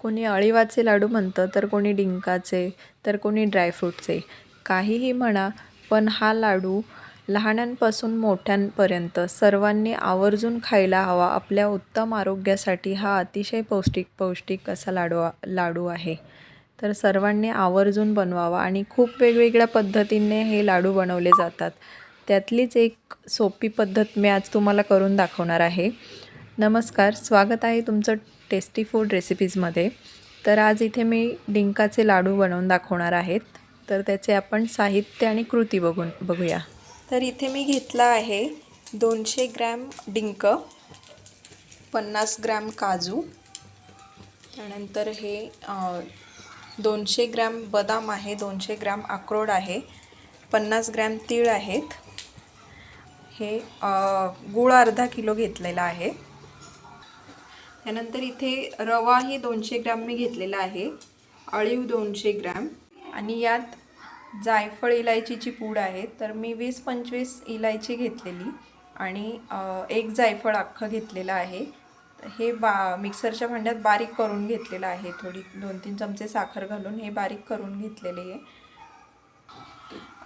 कोणी अळीवाचे लाडू म्हणतं तर कोणी डिंकाचे तर कोणी ड्रायफ्रूटचे. काहीही म्हणा पण हा लाडू लहानांपासून मोठ्यांपर्यंत सर्वांनी आवर्जून खायला हवा. आपल्या उत्तम आरोग्यासाठी हा अतिशय पौष्टिक पौष्टिक असा लाडू लाडू आहे. तर सर्वांनी आवर्जून बनवावा आणि खूप वेगवेगळ्या पद्धतीने हे लाडू बनवले जातात. त्यातलीच एक सोपी पद्धत मी आज तुम्हाला करून दाखवणार आहे. नमस्कार स्वागत आहे तुमचं टेस्टी फूड रेसिपीजमध्ये तर आज इथे मी डिंकाचे लाडू बनवून दाखवणार आहेत. तर त्याचे आपण साहित्य आणि कृती बघून बघूया. तर इथे मी घेतला आहे दोनशे ग्रॅम डिंक पन्नास ग्रॅम काजू त्यानंतर हे दोनशे ग्रॅम बदाम आहे दोनशे ग्रॅम अक्रोड आहे पन्नास ग्रॅम तीळ आहेत. हे गूळ अर्धा किलो घेतलेला आहे. त्यानंतर इथे रवा हे दोनशे ग्रॅम मी घेतलेला आहे. अळीव दोनशे ग्रॅम. आणि यात जायफळ इलायचीची पूड आहे. तर मी वीस पंचवीस इलायची घेतलेली आणि एक जायफळ अख्खं घेतलेलं आहे. हे बा मिक्सरच्या भांड्यात बारीक करून घेतलेलं आहे. थोडी दोन तीन चमचे साखर घालून हे बारीक करून घेतलेले आहे.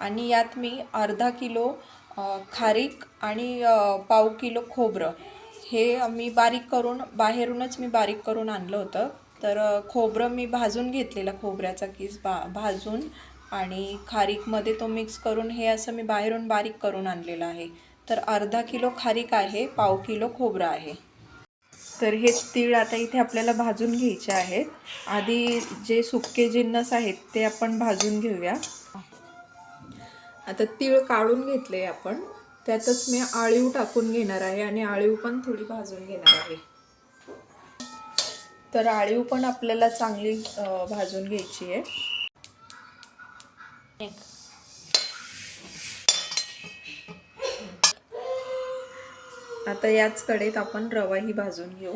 आणि यात मी अर्धा किलो खारीक आणि पाव किलो खोबरं हे मी बारीक करून बाहेरूनच मी बारीक करून आणलं होतं. तर खोबरं मी भाजून घेतलेलं खोबऱ्याचा किस बा भाजून आणि खारीकमध्ये तो मिक्स करून हे असं मी बाहेरून बारीक करून आणलेलं आहे. तर अर्धा किलो खारीक आहे पाव किलो खोबरं आहे. तर हे तीळ आता इथे आपल्याला भाजून घ्यायचे आहेत. आधी जे सुके जिन्नस आहेत ते आपण भाजून घेऊया. आता तीळ काढून घेतले आपण. त्यातच मी आळीव टाकून घेणार आहे आणि आळीव पण थोडी भाजून घेणार आहे. तर आळीव पण आपल्याला चांगली भाजून घ्यायची आहे. आता याच कडेत आपण रवाही भाजून घेऊ.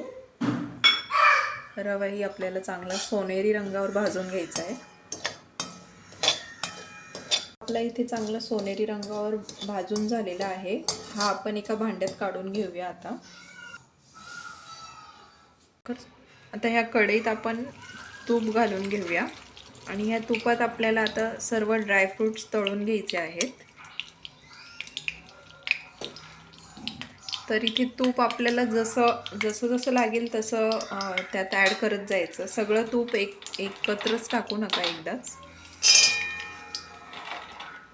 रवाही आपल्याला चांगला सोनेरी रंगावर भाजून घ्यायचा आहे. आपला इथे चांगला सोनेरी रंगावर भाजून झालेला आहे. हा आपण एका भांड्यात काढून घेऊया आता. आता ह्या कढईत आपण तूप घालून घेऊया. आणि ह्या तुपात आपल्याला आता सर्व ड्रायफ्रूट्स तळून घ्यायचे आहेत. तर इथे तूप आपल्याला जसं जसं जसं लागेल तसं त्यात ॲड करत जायचं. सगळं तूप एक एकत्रच टाकू नका एकदाच.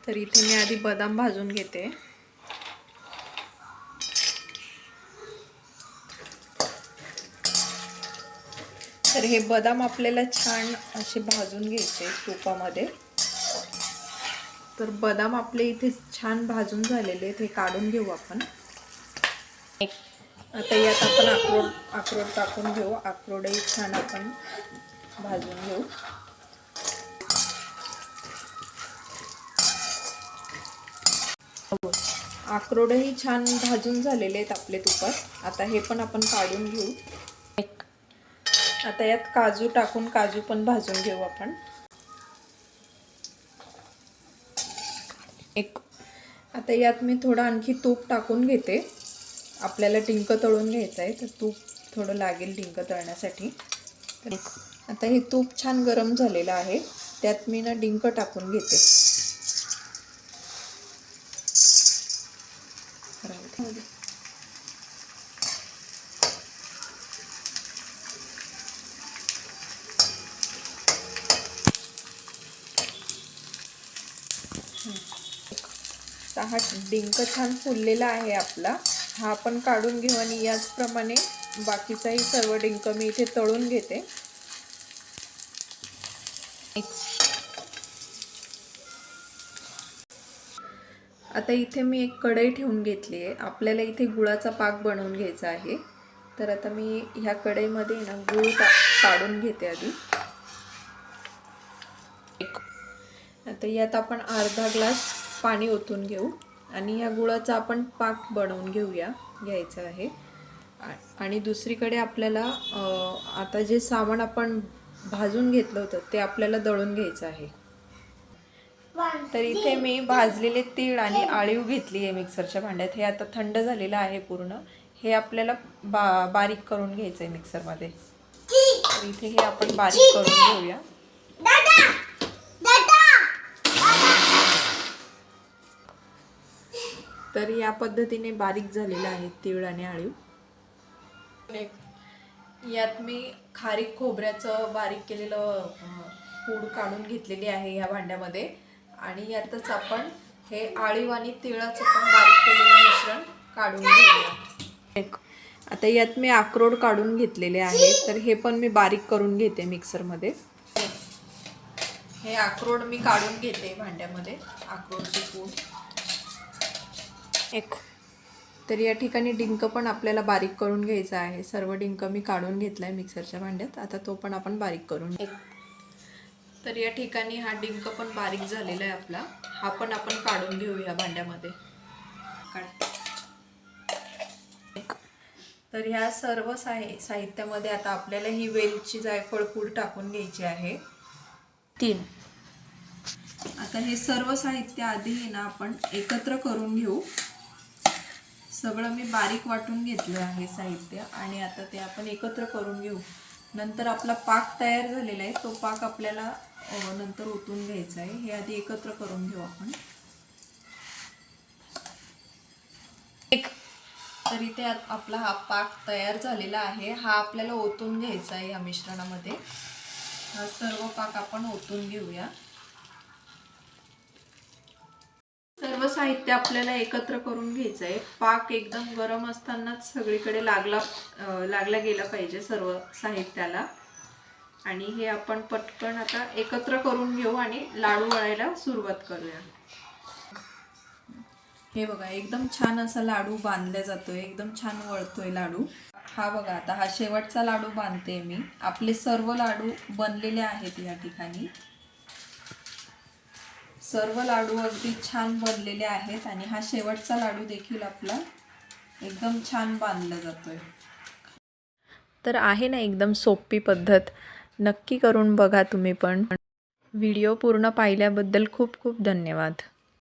तर इथे मी आधी बदाम भाजून घेते. तर हे बदाम आपल्याला छान असे भाजून घ्यायचे तुपामध्ये. तर बदाम आपले इथे छान भाजून झालेले आहेत हे काढून घेऊ आपण. आता यात आपण अक्रोड अक्रोड टाकून घेऊ. अक्रोडही छान आपण भाजून घेऊ. अक्रोडही छान भाजून झालेले आहेत आपले तुपात. आता हे पण आपण काढून घेऊ. आता यात काजू टाकून काजू पण भाजून घेऊ आपण. एक. आता यात मी थोडं आणखी तूप टाकून घेते. आपल्याला डिंक तळून घ्यायचं आहे तर तूप थोडं लागेल डिंक तळण्यासाठी. तर आता हे तूप छान गरम झालेलं आहे. त्यात मी ना डिंक टाकून घेते. हा डिंक छान फुललेला आहे आपला. हा आपण काढून घेऊ आणि याचप्रमाणे बाकीचाही सर्व डिंक मी इथे तळून घेते. आता इथे मी एक कढई ठेवून घेतली आहे. आपल्याला इथे गुळाचा पाक बनवून घ्यायचा आहे. तर आता मी ह्या कढईमध्ये ना गुळ काढून घेते आधी. आता यात आपण अर्धा ग्लास पाणी ओतून घेऊ आणि ह्या गुळाचा आपण पाक बनवून घेऊया घ्यायचा आहे. आणि दुसरीकडे आपल्याला आता जे सामान आपण भाजून घेतलं होतं ते आपल्याला दळून घ्यायचं आहे. तर इथे मी भाजलेले तीळ आणि आळीव घेतली आहे मिक्सरच्या भांड्यात. हे आता थंड झालेलं आहे पूर्ण. हे आपल्याला बा बारीक करून घ्यायचं आहे मिक्सरमध्ये. तर इथे हे आपण बारीक करून घेऊया. तर या पद्धतीने बारीक झालेलं आहे तीळ आणि आळीव. यात मी खारीक खोबऱ्याचं बारीक केलेलं पूड काढून घेतलेली आहे या भांड्यामध्ये. आणि यातच आपण हे आळीव आणि तिळाचं पण बारीक केलेलं मिश्रण काढून घेऊया. एक आता यात मी अक्रोड काढून घेतलेले आहे. तर हे पण मी बारीक करून घेते मिक्सरमध्ये. हे अक्रोड मी काढून घेते भांड्यामध्ये अक्रोडची पूड. एक. तर या ठिकाणी डिंक पण आपल्याला बारीक करून घ्यायचा आहे. सर्व डिंक मी काढून घेतलाय मिक्सरच्या भांड्यात. आता तो पण आपण बारीक करून एक. तर या ठिकाणी हा डिंक पण बारीक झालेला आहे आपला. हा पण आपण काढून घेऊया भांड्यामध्ये. काढ. एक. तर ह्या सर्व साहि साहित्यामध्ये आता आपल्याला ही वेलची जायफळ पूड टाकून घ्यायची आहे. तीन. आता हे सर्व साहित्य आधी आहे ना आपण एकत्र करून घेऊ. सगळं मी बारीक वाटून घेतलं आहे साहित्य आणि आता ते आपण एकत्र करून घेऊ. नंतर आपला पाक तयार झालेला आहे. तो पाक आपल्याला नंतर ओतून घ्यायचा आहे. हे आधी एकत्र करून घेऊ आपण. एक तरी ते आपला हा पाक तयार झालेला आहे. हा आपल्याला ओतून घ्यायचा आहे या मिश्रणामध्ये. हा सर्व पाक आपण ओतून घेऊया. सर्व साहित्य आपल्याला एकत्र करून घ्यायचं आहे पाक एकदम गरम असतानाच सगळीकडे लागला लागला गेला पाहिजे सर्व साहित्याला. आणि हे आपण पटकन आता एकत्र करून घेऊ आणि लाडू वळायला सुरुवात करूया. हे बघा एकदम छान असा लाडू बांधला जातोय. एकदम छान वळतोय लाडू. हा बघा आता हा शेवटचा लाडू बांधते मी. आपले सर्व लाडू बनलेले आहेत या ठिकाणी. सर्व लाडू अगदी छान बनलेले आहेत आणि हा शेवटचा लाडू देखील आपला एकदम छान बांधला जातोय. तर आहे ना एकदम सोपी पद्धत. नक्की करून बघा तुम्ही पण. व्हिडिओ पूर्ण पाहिल्याबद्दल खूप खूप धन्यवाद.